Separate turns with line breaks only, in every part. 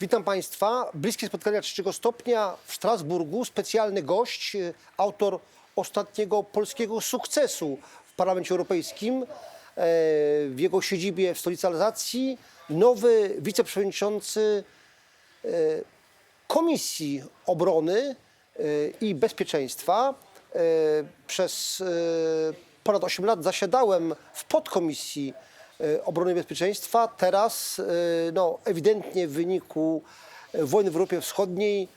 Witam Państwa. Bliskie spotkania trzeciego stopnia w Strasburgu. Specjalny gość, e, autor ostatniego polskiego sukcesu w Parlamencie Europejskim. E, W jego siedzibie w stolicy Alzacji nowy wiceprzewodniczący e, Komisji Obrony e, i Bezpieczeństwa. Przez ponad 8 lat zasiadałem w podkomisji obrony i bezpieczeństwa. Teraz e, no, ewidentnie w wyniku e, wojny w Europie Wschodniej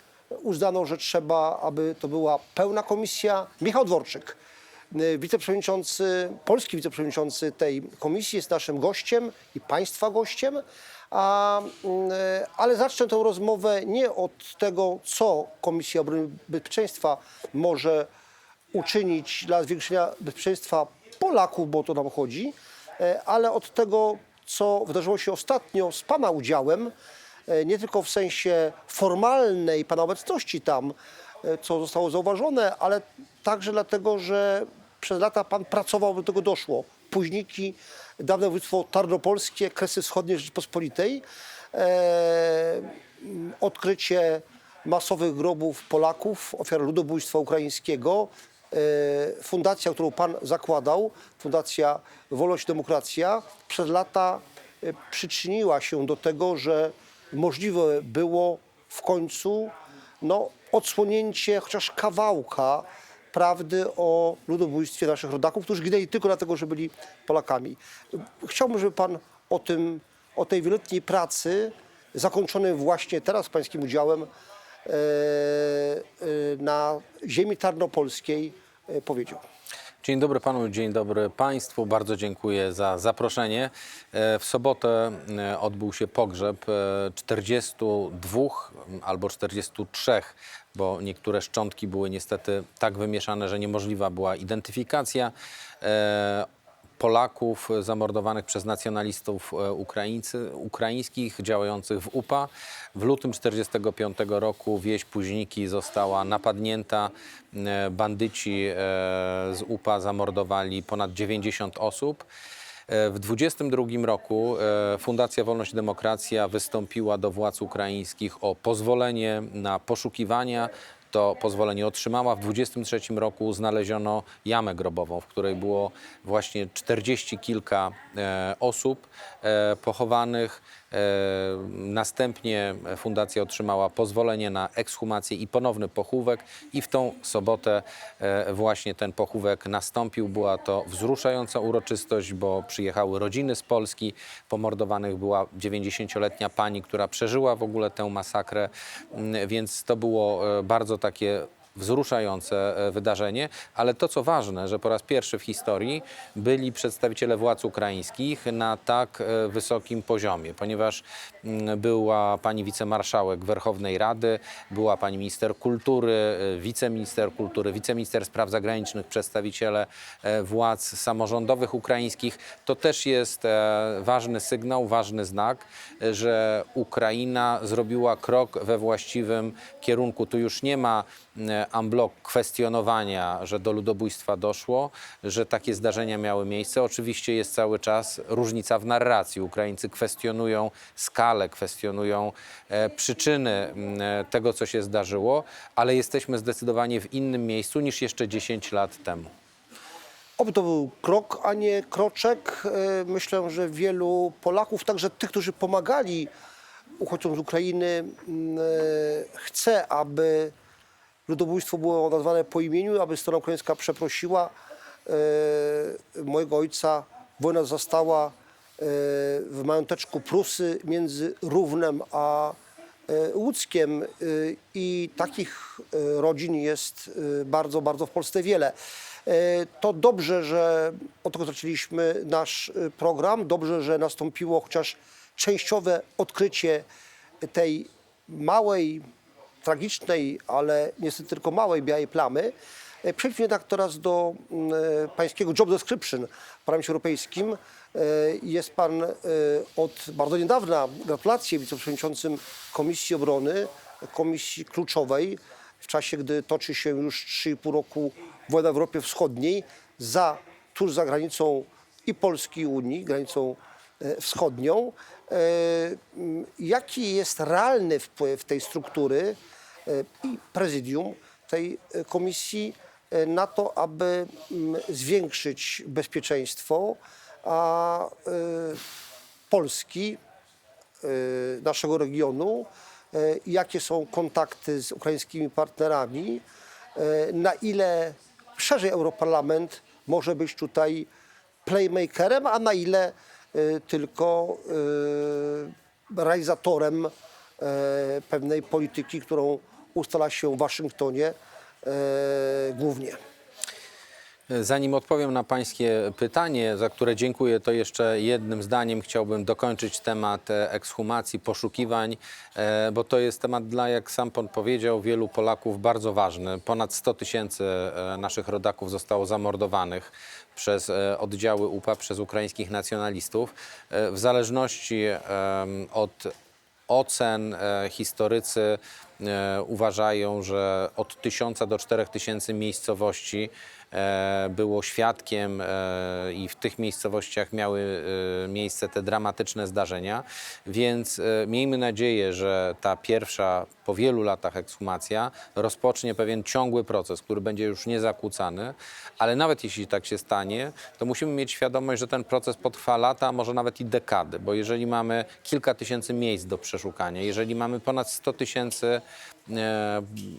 uznano, że trzeba, aby to była pełna komisja. Michał Dworczyk, e, wiceprzewodniczący, polski wiceprzewodniczący tej komisji jest naszym gościem i państwa gościem. A, mm, e, ale zacznę tę rozmowę nie od tego, co Komisja Obrony i Bezpieczeństwa może uczynić dla zwiększenia bezpieczeństwa Polaków, bo o to nam chodzi, e, ale od tego, co wydarzyło się ostatnio z Pana udziałem, e, nie tylko w sensie formalnej Pana obecności tam, e, co zostało zauważone, ale także dlatego, że przez lata Pan pracował, do tego doszło. Późniki, dawne województwo tarnopolskie, Kresy Wschodnie Rzeczypospolitej, e, odkrycie masowych grobów Polaków, ofiar ludobójstwa ukraińskiego, e, fundacja, którą Pan zakładał, Fundacja Wolność Demokracja, przez lata e, przyczyniła się do tego, że możliwe było w końcu no, odsłonięcie chociaż kawałka prawdy o ludobójstwie naszych rodaków, którzy ginęli tylko dlatego, że byli Polakami. Chciałbym, żeby Pan o tym, o tej wieloletniej pracy, zakończonej właśnie teraz Pańskim udziałem, e, e, na ziemi tarnopolskiej e, powiedział.
Dzień dobry panu, dzień dobry państwu. Bardzo dziękuję za zaproszenie. E, W sobotę e, odbył się pogrzeb e, 42 albo 43, bo niektóre szczątki były niestety tak wymieszane, że niemożliwa była identyfikacja. Polaków zamordowanych przez nacjonalistów e, Ukraińcy, ukraińskich działających w UPA. W lutym 1945 roku wieś Późniki została napadnięta. E, Bandyci e, z UPA zamordowali ponad 90 osób. W 22 roku Fundacja Wolność i Demokracja wystąpiła do władz ukraińskich o pozwolenie na poszukiwania to pozwolenie otrzymała. W 23 roku znaleziono jamę grobową, w której było właśnie 40 kilka e, osób e, pochowanych. Następnie fundacja otrzymała pozwolenie na ekshumację i ponowny pochówek i w tą sobotę e, właśnie ten pochówek nastąpił. Była to wzruszająca uroczystość, bo przyjechały rodziny z Polski. Pomordowanych była 90-letnia pani, która przeżyła w ogóle tę masakrę, Mm, więc to było e, bardzo takie wzruszające e, wydarzenie, ale to co ważne, że po raz pierwszy w historii byli przedstawiciele władz ukraińskich na tak e, wysokim poziomie, ponieważ mm, była pani wicemarszałek Werchownej Rady, była pani minister kultury, e, wiceminister kultury, wiceminister spraw zagranicznych, przedstawiciele władz samorządowych ukraińskich. To też jest ważny sygnał, ważny znak, że Ukraina zrobiła krok we właściwym kierunku. Tu już nie ma unblock kwestionowania, że do ludobójstwa doszło, że takie zdarzenia miały miejsce. Oczywiście jest cały czas różnica w narracji. Ukraińcy kwestionują skalę, kwestionują e, przyczyny m, e, tego, co się zdarzyło, ale jesteśmy zdecydowanie w innym miejscu niż jeszcze 10 lat temu.
Oby to był krok, a nie kroczek. E, Myślę, że wielu Polaków, także tych, którzy pomagali uchodźcom z Ukrainy, mm, chce, aby ludobójstwo było nazwane po imieniu, aby strona ukraińska przeprosiła e, mojego ojca. Wojna zastała e, w mająteczku Prusy między Równem a e, Łódzkiem e, i takich e, rodzin jest e, bardzo, bardzo w Polsce wiele. E, To dobrze, że od tego zaczęliśmy nasz e, program. Dobrze, że nastąpiło chociaż częściowe odkrycie tej małej, tragicznej, ale niestety tylko małej białej plamy. E, Przejdźmy jednak teraz do mm, e, pańskiego job description w Parlamencie Europejskim. E, Jest pan od bardzo niedawna, gratulacje, wiceprzewodniczącym Komisji Obrony, komisji kluczowej, w czasie, gdy toczy się już 3,5 roku wojna w Europie Wschodniej, za, tuż za granicą i Polski i Unii, granicą wschodnią. E, Jaki jest realny wpływ tej struktury e, i prezydium tej e, komisji e, na to, aby zwiększyć bezpieczeństwo a, e, Polski, e, naszego regionu, e, jakie są kontakty z ukraińskimi partnerami, e, na ile szerzej Europarlament może być tutaj playmakerem, a na ile e, tylko e, realizatorem e, pewnej polityki, którą ustala się w Waszyngtonie głównie.
Zanim odpowiem na Pańskie pytanie, za które dziękuję, to jeszcze jednym zdaniem chciałbym dokończyć temat e, ekshumacji, poszukiwań, e, bo to jest temat dla, jak sam Pan powiedział, wielu Polaków bardzo ważny. Ponad 100 tysięcy e, naszych rodaków zostało zamordowanych przez e, oddziały UPA, przez ukraińskich nacjonalistów. E, W zależności em, od ocen e, historycy e, uważają, że od 1000 do 4000 miejscowości e, było świadkiem e, i w tych miejscowościach miały e, miejsce te dramatyczne zdarzenia, więc e, miejmy nadzieję, że ta pierwsza po wielu latach ekshumacja rozpocznie pewien ciągły proces, który będzie już niezakłócany, ale nawet jeśli tak się stanie, to musimy mieć świadomość, że ten proces potrwa lata, a może nawet i dekady, bo jeżeli mamy kilka tysięcy miejsc do przeszukania, jeżeli mamy ponad 100 tysięcy e,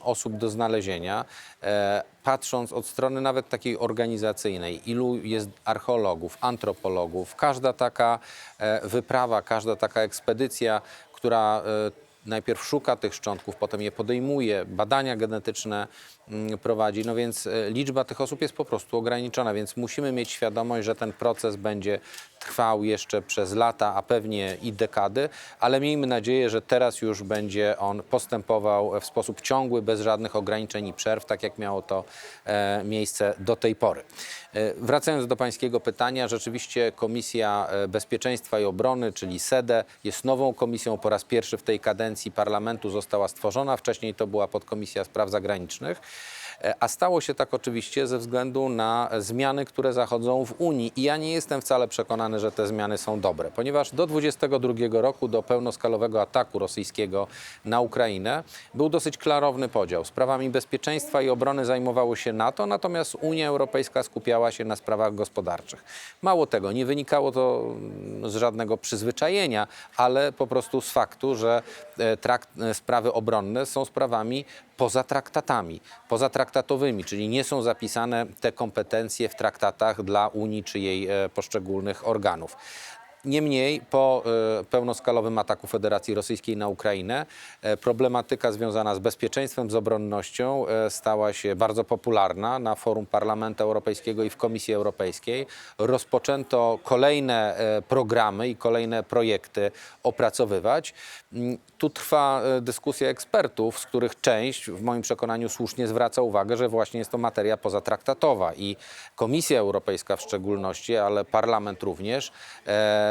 osób do znalezienia, e, patrząc od strony nawet takiej organizacyjnej, ilu jest archeologów, antropologów, każda taka e, wyprawa, każda taka ekspedycja, która e, najpierw szuka tych szczątków, potem je podejmuje, badania genetyczne mm, prowadzi, no więc e, liczba tych osób jest po prostu ograniczona, więc musimy mieć świadomość, że ten proces będzie trwał jeszcze przez lata, a pewnie i dekady, ale miejmy nadzieję, że teraz już będzie on postępował w sposób ciągły, bez żadnych ograniczeń i przerw, tak jak miało to e, miejsce do tej pory. E, wracając do pańskiego pytania, rzeczywiście Komisja e, Bezpieczeństwa i Obrony, czyli SEDE, jest nową komisją, po raz pierwszy w tej kadencji parlamentu została stworzona, wcześniej to była podkomisja spraw zagranicznych. E, A stało się tak oczywiście ze względu na zmiany, które zachodzą w Unii. I ja nie jestem wcale przekonany, że te zmiany są dobre, ponieważ do 22 roku, do pełnoskalowego ataku rosyjskiego na Ukrainę, był dosyć klarowny podział. Sprawami bezpieczeństwa i obrony zajmowało się NATO, natomiast Unia Europejska skupiała się na sprawach gospodarczych. Mało tego, nie wynikało to mm, z żadnego przyzwyczajenia, ale po prostu z faktu, że e, trakt, e, sprawy obronne są sprawami poza traktatami, pozatraktatowymi, czyli nie są zapisane te kompetencje w traktatach dla Unii czy jej e, poszczególnych organów. Niemniej po e, pełnoskalowym ataku Federacji Rosyjskiej na Ukrainę e, problematyka związana z bezpieczeństwem, z obronnością e, stała się bardzo popularna na forum Parlamentu Europejskiego i w Komisji Europejskiej. Rozpoczęto kolejne programy i kolejne projekty opracowywać. Mm, Tu trwa dyskusja ekspertów, z których część w moim przekonaniu słusznie zwraca uwagę, że właśnie jest to materia pozatraktatowa i Komisja Europejska w szczególności, ale Parlament również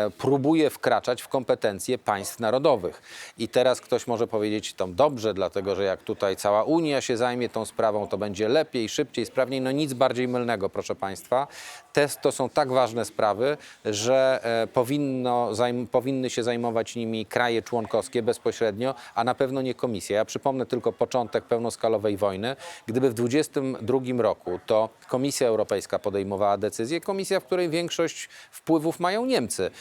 próbuje wkraczać w kompetencje państw narodowych. I teraz ktoś może powiedzieć to dobrze, dlatego że jak tutaj cała Unia się zajmie tą sprawą, to będzie lepiej, szybciej, sprawniej. No nic bardziej mylnego, proszę Państwa. Te, to są tak ważne sprawy, że e, powinno, powinny się zajmować nimi kraje członkowskie bezpośrednio, a na pewno nie komisja. Ja przypomnę tylko początek pełnoskalowej wojny. Gdyby w 22 roku to Komisja Europejska podejmowała decyzję, komisja, w której większość wpływów mają Niemcy,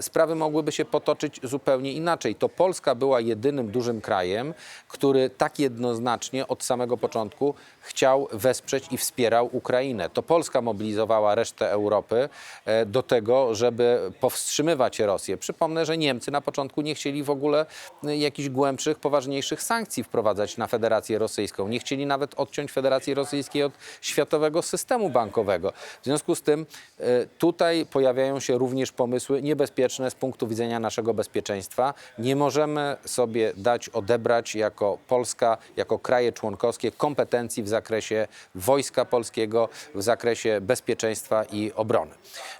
sprawy mogłyby się potoczyć zupełnie inaczej. To Polska była jedynym dużym krajem, który tak jednoznacznie od samego początku chciał wesprzeć i wspierał Ukrainę. To Polska mobilizowała resztę Europy e, do tego, żeby powstrzymywać Rosję. Przypomnę, że Niemcy na początku nie chcieli w ogóle e, jakichś głębszych, poważniejszych sankcji wprowadzać na Federację Rosyjską. Nie chcieli nawet odciąć Federacji Rosyjskiej od światowego systemu bankowego. W związku z tym e, tutaj pojawiają się również pomysły niebezpieczne z punktu widzenia naszego bezpieczeństwa. Nie możemy sobie dać odebrać jako Polska, jako kraje członkowskie kompetencji w zakresie wojska polskiego, w zakresie bezpieczeństwa i obrony.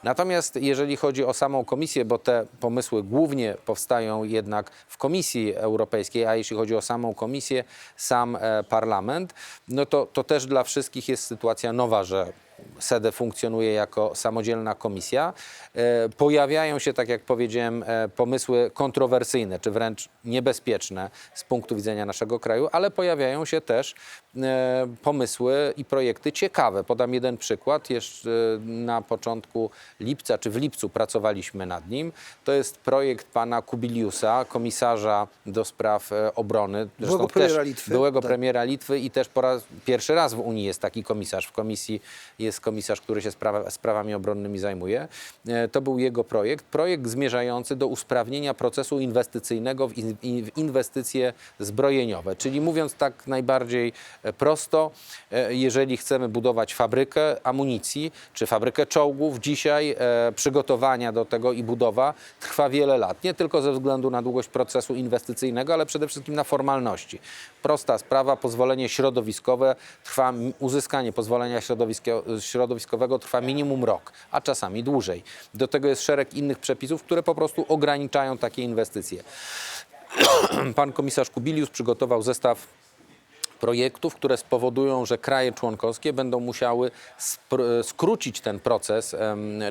Natomiast jeżeli chodzi o samą komisję, bo te pomysły głównie powstają jednak w Komisji Europejskiej, a jeśli chodzi o samą komisję, sam e, parlament, no to, to też dla wszystkich jest sytuacja nowa, że SEDE funkcjonuje jako samodzielna komisja. E, Pojawiają się, tak jak powiedziałem, e, pomysły kontrowersyjne, czy wręcz niebezpieczne z punktu widzenia naszego kraju, ale pojawiają się też pomysły i projekty ciekawe. Podam jeden przykład. Jeszcze na początku lipca, czy w lipcu pracowaliśmy nad nim. To jest projekt pana Kubiliusa, komisarza do spraw e, obrony.
Byłego premiera Litwy.
Byłego
Tak.
premiera Litwy i też po raz, pierwszy raz w Unii jest taki komisarz. W komisji jest komisarz, który się sprawa, sprawami obronnymi zajmuje. E, To był jego projekt. Projekt zmierzający do usprawnienia procesu inwestycyjnego w, in, in- w inwestycje zbrojeniowe. Czyli mówiąc tak najbardziej e, prosto, e, jeżeli chcemy budować fabrykę amunicji czy fabrykę czołgów, dzisiaj e, przygotowania do tego i budowa trwa wiele lat. Nie tylko ze względu na długość procesu inwestycyjnego, ale przede wszystkim na formalności. Prosta sprawa, pozwolenie środowiskowe trwa, uzyskanie pozwolenia środowisko- środowiskowego trwa minimum rok, a czasami dłużej. Do tego jest szereg innych przepisów, które po prostu ograniczają takie inwestycje. Pan komisarz Kubilius przygotował zestaw projektów, które spowodują, że kraje członkowskie będą musiały skrócić ten proces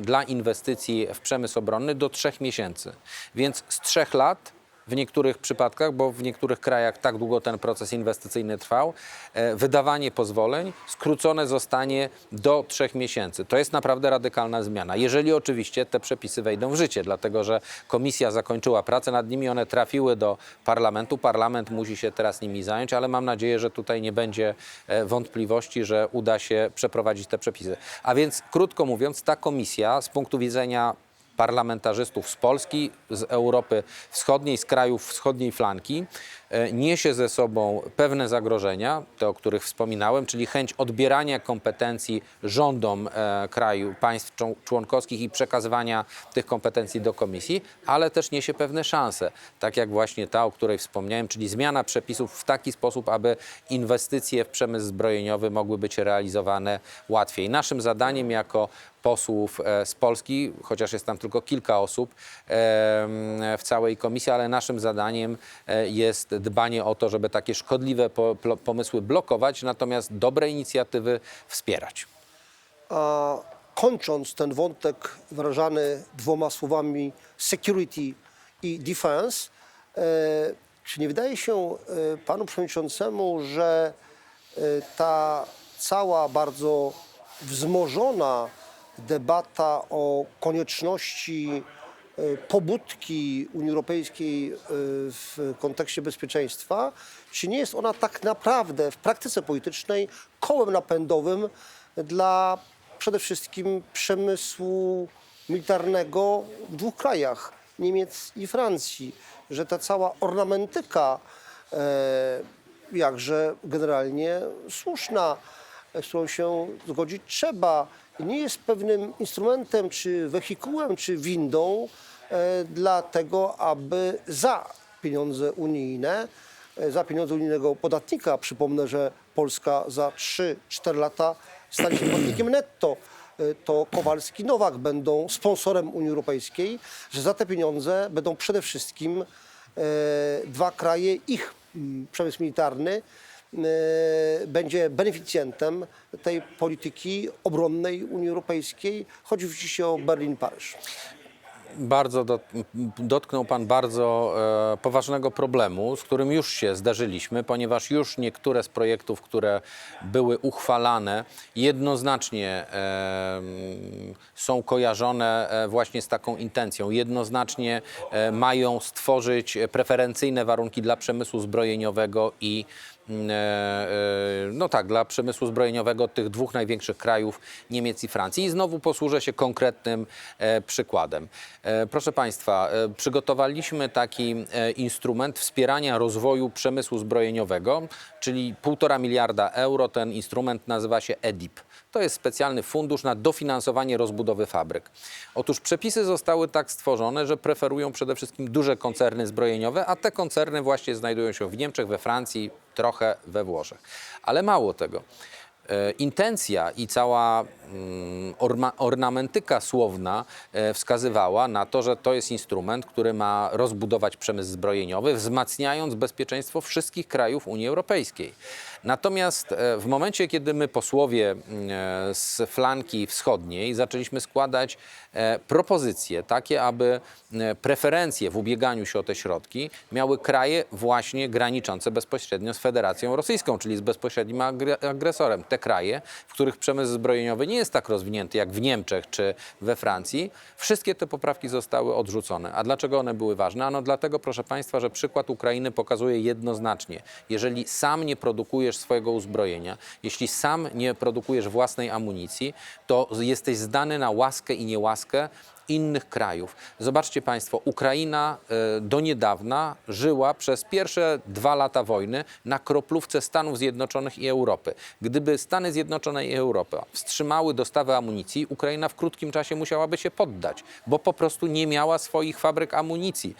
dla inwestycji w przemysł obronny do trzech miesięcy. Więc z trzech lat w niektórych przypadkach, bo w niektórych krajach tak długo ten proces inwestycyjny trwał, e, wydawanie pozwoleń skrócone zostanie do trzech miesięcy. To jest naprawdę radykalna zmiana, jeżeli oczywiście te przepisy wejdą w życie, dlatego że komisja zakończyła pracę nad nimi, one trafiły do parlamentu, parlament musi się teraz nimi zająć, ale mam nadzieję, że tutaj nie będzie e, wątpliwości, że uda się przeprowadzić te przepisy. A więc krótko mówiąc, ta komisja z punktu widzenia parlamentarzystów z Polski, z Europy Wschodniej, z krajów wschodniej flanki, niesie ze sobą pewne zagrożenia, te o których wspominałem, czyli chęć odbierania kompetencji rządom e, kraju, państw człon- członkowskich i przekazywania tych kompetencji do komisji, ale też niesie pewne szanse, tak jak właśnie ta, o której wspomniałem, czyli zmiana przepisów w taki sposób, aby inwestycje w przemysł zbrojeniowy mogły być realizowane łatwiej. Naszym zadaniem jako posłów e, z Polski, chociaż jest tam tylko kilka osób w całej komisji, ale naszym zadaniem e, jest dbanie o to, żeby takie szkodliwe pomysły blokować, natomiast dobre inicjatywy wspierać.
A kończąc ten wątek wyrażany dwoma słowami security i defense, e, czy nie wydaje się e, panu przewodniczącemu, że e, ta cała bardzo wzmożona debata o konieczności pobudki Unii Europejskiej e, w kontekście bezpieczeństwa, czy nie jest ona tak naprawdę w praktyce politycznej kołem napędowym dla przede wszystkim przemysłu militarnego w dwóch krajach, Niemiec i Francji, że ta cała ornamentyka, e, jakże generalnie słuszna, e, z którą się zgodzić trzeba, nie jest pewnym instrumentem, czy wehikułem, czy windą e, dla tego, aby za pieniądze unijne, e, za pieniądze unijnego podatnika, przypomnę, że Polska za 3-4 lata stanie się płatnikiem netto, e, to Kowalski Nowak będą sponsorem Unii Europejskiej, że za te pieniądze będą przede wszystkim dwa kraje, ich przemysł militarny będzie beneficjentem tej polityki obronnej Unii Europejskiej. Chodzi oczywiście o Berlin-Paryż.
Bardzo dot, dotknął Pan bardzo e, poważnego problemu, z którym już się zdarzyliśmy, ponieważ już niektóre z projektów, które były uchwalane, jednoznacznie e, są kojarzone e, właśnie z taką intencją. Jednoznacznie e, mają stworzyć preferencyjne warunki dla przemysłu zbrojeniowego i no tak, dla przemysłu zbrojeniowego tych dwóch największych krajów, Niemiec i Francji. I znowu posłużę się konkretnym e, przykładem. E, proszę Państwa, e, przygotowaliśmy taki e, instrument wspierania rozwoju przemysłu zbrojeniowego, czyli 1,5 miliarda euro. Ten instrument nazywa się EDIP. To jest specjalny fundusz na dofinansowanie rozbudowy fabryk. Otóż przepisy zostały tak stworzone, że preferują przede wszystkim duże koncerny zbrojeniowe, a te koncerny właśnie znajdują się w Niemczech, we Francji, trochę we Włoszech. Ale mało tego. e, intencja i cała mm, ornamentyka słowna e, wskazywała na to, że to jest instrument, który ma rozbudować przemysł zbrojeniowy, wzmacniając bezpieczeństwo wszystkich krajów Unii Europejskiej. Natomiast e, w momencie, kiedy my posłowie e, z flanki wschodniej zaczęliśmy składać e, propozycje takie, aby preferencje w ubieganiu się o te środki miały kraje właśnie graniczące bezpośrednio z Federacją Rosyjską, czyli z bezpośrednim agre- agresorem. Te kraje, w których przemysł zbrojeniowy nie jest tak rozwinięty jak w Niemczech czy we Francji, wszystkie te poprawki zostały odrzucone. A dlaczego one były ważne? Ano dlatego, proszę Państwa, że przykład Ukrainy pokazuje jednoznacznie, jeżeli sam nie produkujesz swojego uzbrojenia, jeśli sam nie produkujesz własnej amunicji, to jesteś zdany na łaskę i niełaskę innych krajów. Zobaczcie Państwo, Ukraina e, do niedawna żyła przez pierwsze dwa lata wojny na kroplówce Stanów Zjednoczonych i Europy. Gdyby Stany Zjednoczone i Europa wstrzymały dostawę amunicji, Ukraina w krótkim czasie musiałaby się poddać, bo po prostu nie miała swoich fabryk amunicji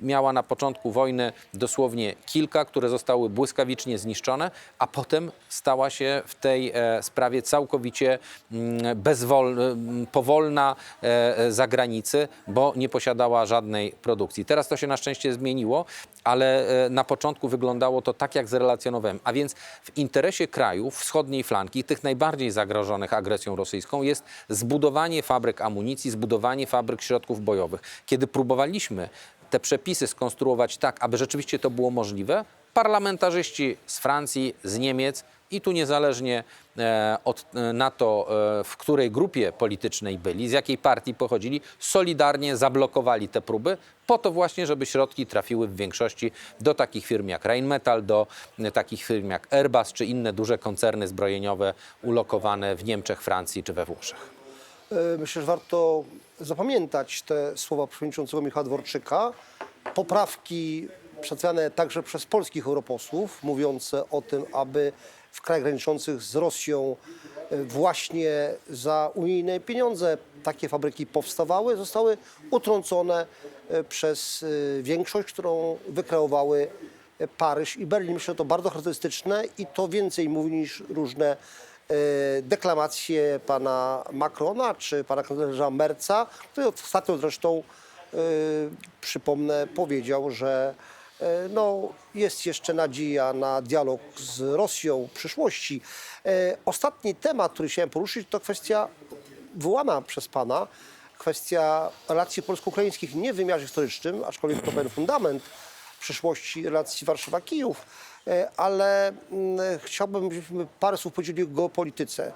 miała na początku wojny dosłownie kilka, które zostały błyskawicznie zniszczone, a potem stała się w tej e, sprawie całkowicie mm, bezwol, mm, powolna e, e, za granicy, bo nie posiadała żadnej produkcji. Teraz to się na szczęście zmieniło, ale na początku wyglądało to tak, jak zrelacjonowałem. A więc w interesie krajów wschodniej flanki, tych najbardziej zagrożonych agresją rosyjską, jest zbudowanie fabryk amunicji, zbudowanie fabryk środków bojowych. Kiedy próbowaliśmy te przepisy skonstruować tak, aby rzeczywiście to było możliwe, parlamentarzyści z Francji, z Niemiec i tu niezależnie e, od, e, na to, e, w której grupie politycznej byli, z jakiej partii pochodzili, solidarnie zablokowali te próby po to właśnie, żeby środki trafiły w większości do takich firm jak Rheinmetall, do takich firm jak Airbus czy inne duże koncerny zbrojeniowe ulokowane w Niemczech, Francji czy we Włoszech.
E, Myślę, że warto zapamiętać te słowa przewodniczącego Michała Dworczyka. Poprawki przedstawiane także przez polskich europosłów, mówiące o tym, aby w krajach graniczących z Rosją e, właśnie za unijne pieniądze takie fabryki powstawały, zostały utrącone e, przez większość, którą wykreowały Paryż i Berlin. Myślę, że to bardzo charakterystyczne i to więcej mówi niż różne e, deklamacje pana Macrona czy pana kanclerza Merca, który ostatnio zresztą, e, przypomnę, powiedział, że e, no, jest jeszcze nadzieja na dialog z Rosją w przyszłości. Ostatni temat, który chciałem poruszyć, to kwestia wyłana przez pana, kwestia relacji polsko-ukraińskich nie w wymiarze historycznym, aczkolwiek to pewien fundament przyszłości relacji Warszawa-Kijów, ale mm, chciałbym, żebyśmy parę słów powiedzieli o geopolityce.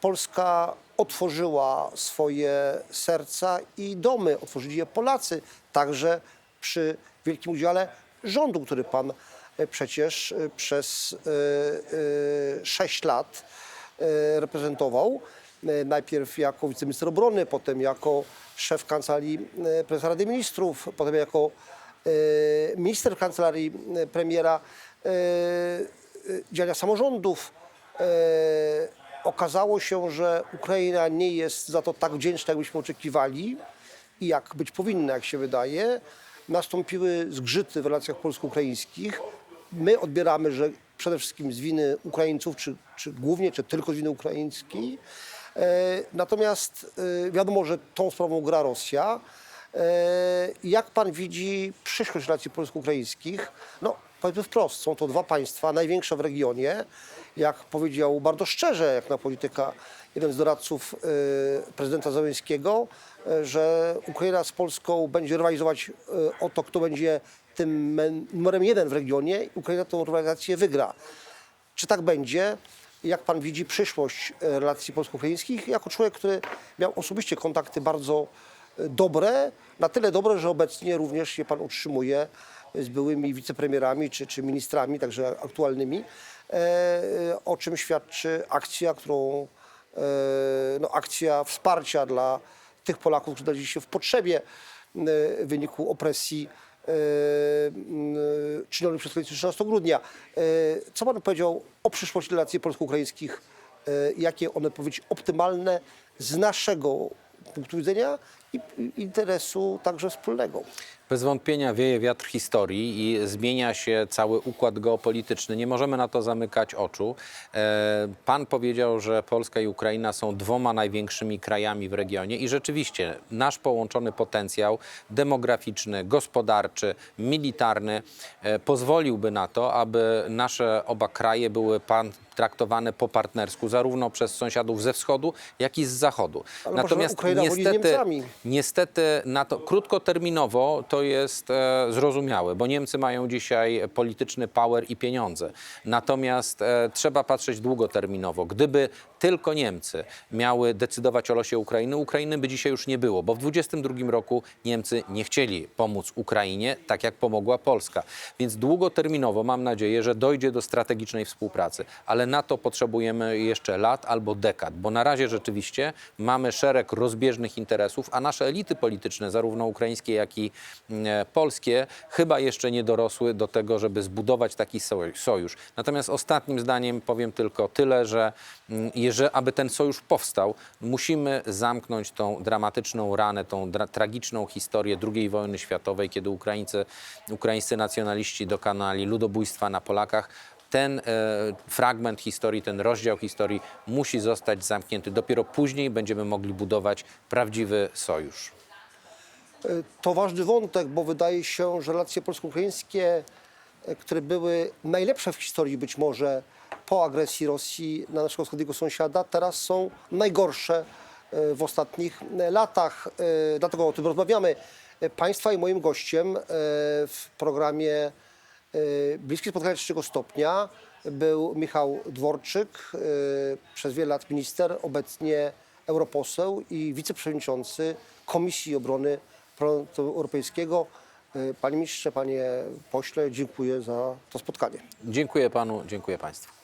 Polska otworzyła swoje serca i domy, otworzyli je Polacy, także przy wielkim udziale rządu, który pan e, przecież e, przez e, e, sześć lat e, reprezentował. E, Najpierw jako wiceminister obrony, potem jako szef kancelarii e, prezesa Rady Ministrów, potem jako e, minister kancelarii e, premiera e, e, działania samorządów. E, Okazało się, że Ukraina nie jest za to tak wdzięczna, jakbyśmy oczekiwali i jak być powinna, jak się wydaje. Nastąpiły zgrzyty w relacjach polsko-ukraińskich. My odbieramy, że przede wszystkim z winy Ukraińców, czy, czy głównie, czy tylko z winy ukraińskiej. E, Natomiast e, wiadomo, że tą sprawą gra Rosja. E, Jak pan widzi przyszłość relacji polsko-ukraińskich? No, powiedzmy wprost, są to dwa państwa największe w regionie. Jak powiedział bardzo szczerze, jak na polityka jeden z doradców e, prezydenta Załęskiego, e, że Ukraina z Polską będzie rywalizować e, o to, kto będzie tym numerem jeden w regionie Ukraina tę rywalizację wygra. Czy tak będzie? Jak pan widzi przyszłość e, relacji polsko-ukraińskich? Jako człowiek, który miał osobiście kontakty bardzo e, dobre, na tyle dobre, że obecnie również je pan utrzymuje z byłymi wicepremierami czy, czy ministrami, także aktualnymi, e, e, o czym świadczy akcja, którą, e, no, akcja wsparcia dla tych Polaków, którzy znaleźli się w potrzebie w wyniku opresji czynionych przez koalicję 13 grudnia. Co pan powiedział o przyszłości relacji polsko-ukraińskich? Jakie one powinny być optymalne z naszego punktu widzenia i interesu także wspólnego?
Bez wątpienia wieje wiatr historii i zmienia się cały układ geopolityczny. Nie możemy na to zamykać oczu. E, Pan powiedział, że Polska i Ukraina są dwoma największymi krajami w regionie i rzeczywiście nasz połączony potencjał demograficzny, gospodarczy, militarny e, pozwoliłby na to, aby nasze oba kraje były pan traktowane po partnersku, zarówno przez sąsiadów ze wschodu, jak i z zachodu.
Ale z Niemcami?
Niestety na to krótkoterminowo to jest e, zrozumiałe, bo Niemcy mają dzisiaj polityczny power i pieniądze. Natomiast e, trzeba patrzeć długoterminowo. Gdyby tylko Niemcy miały decydować o losie Ukrainy, Ukrainy by dzisiaj już nie było, bo w 2022 roku Niemcy nie chcieli pomóc Ukrainie, tak jak pomogła Polska. Więc długoterminowo mam nadzieję, że dojdzie do strategicznej współpracy, ale na to potrzebujemy jeszcze lat albo dekad, bo na razie rzeczywiście mamy szereg rozbieżnych interesów, a nasze elity polityczne, zarówno ukraińskie, jak i mm, polskie, chyba jeszcze nie dorosły do tego, żeby zbudować taki soj- sojusz. Natomiast ostatnim zdaniem powiem tylko tyle, że mm, jeżeli, aby ten sojusz powstał, musimy zamknąć tą dramatyczną ranę, tą dra- tragiczną historię II wojny światowej, kiedy Ukraińcy, ukraińscy nacjonaliści dokonali ludobójstwa na Polakach ten e, fragment historii, ten rozdział historii musi zostać zamknięty. Dopiero później będziemy mogli budować prawdziwy sojusz.
To ważny wątek, bo wydaje się, że relacje polsko-ukraińskie, e, które były najlepsze w historii być może po agresji Rosji na naszego wschodniego sąsiada, teraz są najgorsze e, w ostatnich e, latach. E, Dlatego o tym rozmawiamy. Państwa i moim gościem w programie Bliskie Spotkanie trzeciego stopnia był Michał Dworczyk, przez wiele lat minister, obecnie europoseł i wiceprzewodniczący Komisji Obrony Parlamentu Europejskiego. Panie ministrze, panie pośle, dziękuję za to spotkanie.
Dziękuję panu, dziękuję państwu.